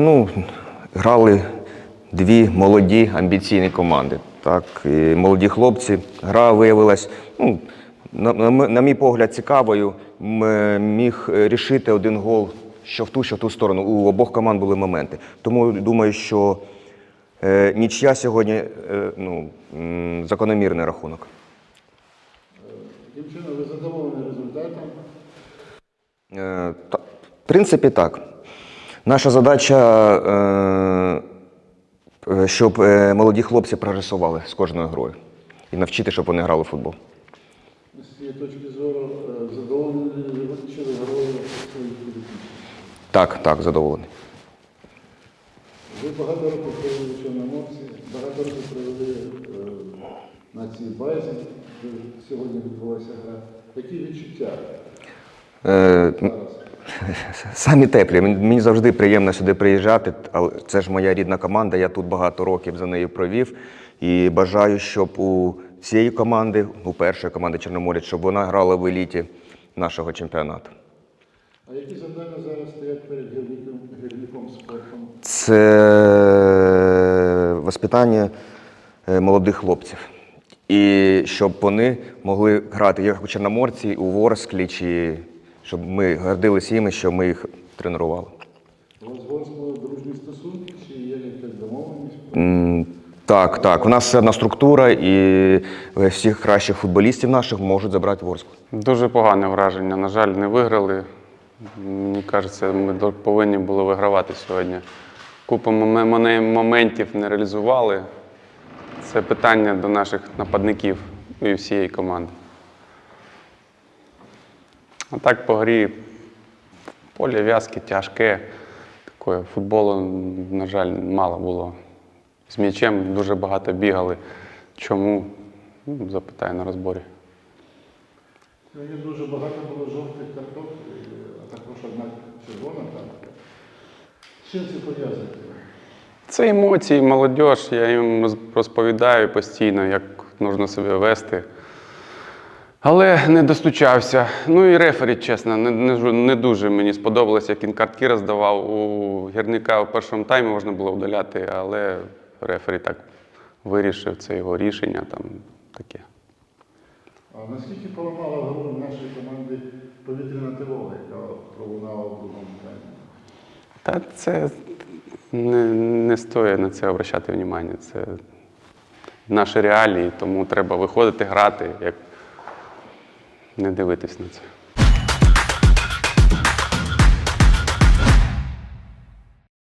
Ну, грали дві молоді амбіційні команди. Так, і молоді хлопці. Гра виявилась, ну, на, на, на мій погляд, цікавою. Міг е, рішити один гол, що в ту, що в ту сторону. У обох команд були моменти. Тому думаю, що е, нічия сьогодні е, ну, закономірний рахунок. Таким чином, ви задоволені результатом. Е, та- В принципі, так. Наша задача, е, е, щоб е, молоді хлопці прогресували з кожною грою і навчити, щоб вони грали в футбол. З цієї точки зору задоволені героїв своїх. Так, так, задоволений. Ви багато років провели в Чорноморці, багато років провели на цій базі, де сьогодні відбулася гра. Які відчуття Е? Самі теплі. Мені завжди приємно сюди приїжджати, але це ж моя рідна команда. Я тут багато років за нею провів. І бажаю, щоб у цієї команди, у першої команди Чорноморець, щоб вона грала в еліті нашого чемпіонату. А які завдання зараз стоять перед гірником, гірником спортом? Це воспитання е, молодих хлопців. І щоб вони могли грати як у Чорноморці, у Ворсклі, чи щоб ми гордилися їми, що ми їх тренували. У вас з дружні стосунки чи є якась домовленість? Так, так. У нас все одна структура, і всіх кращих футболістів наших можуть забрати в Ворску. Дуже погане враження. На жаль, не виграли. Мені кажеться, ми повинні були вигравати сьогодні. Купу моментів не реалізували. Це питання до наших нападників і всієї команди. А так по грі поле в'язке, тяжке. Такое футболу, на жаль, мало було. З м'ячем дуже багато бігали. Чому? Ну, запитаю на розборі. Сьогодні дуже багато було жовтих карток, е, а також одна червона картка. Чим це пов'язано? Це емоції, молодь. Я їм розповідаю постійно, як потрібно себе вести. Але не достучався. Ну і рефері, чесно, не, не, не дуже мені сподобалось, як він картки роздавав. У гірника в першому таймі можна було вдаляти, але рефері так вирішив, це його рішення там таке. А наскільки поламала гру нашої команди повітряна тривога, яка пролунала в другому таймі? Та це не, не стоїть на це обращати увагу. Це наші реалії, тому треба виходити грати, як не дивитись на це.